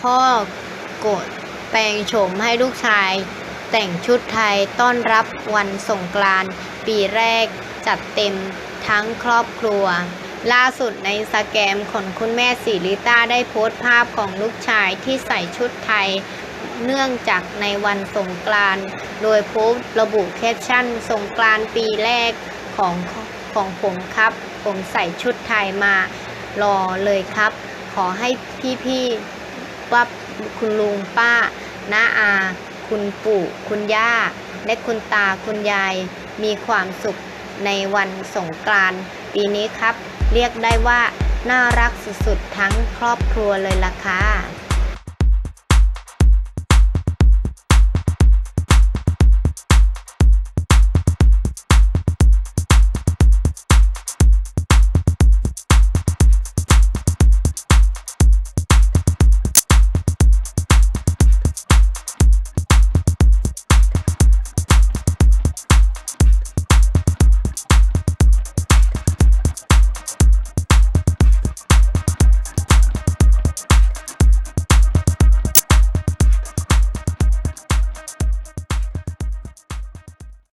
พ่อโกดแปลงโฉมให้ลูกชาย แต่งชุดไทยต้อนรับวันสงกรานต์ปีแรกจัดเต็มทั้งครอบครัว ล่าสุดในสแกมของคุณแม่สีลิต้าได้โพสต์ภาพของลูกชายที่ใส่ชุดไทย เนื่องจากในวันสงกรานต์โดยโพสต์ระบุแคปชั่นสงกรานต์ปีแรกของของผมครับ ผมใส่ชุดไทยมารอเลยครับ ขอให้พี่ๆ ว่าคุณลุงป้าน้าอา คุณปู่ คุณย่า และคุณตาคุณยาย มีความสุขในวันสงกรานต์ปีนี้ครับ เรียกได้ว่าน่ารักสุดๆทั้งครอบครัวเลยล่ะค่ะ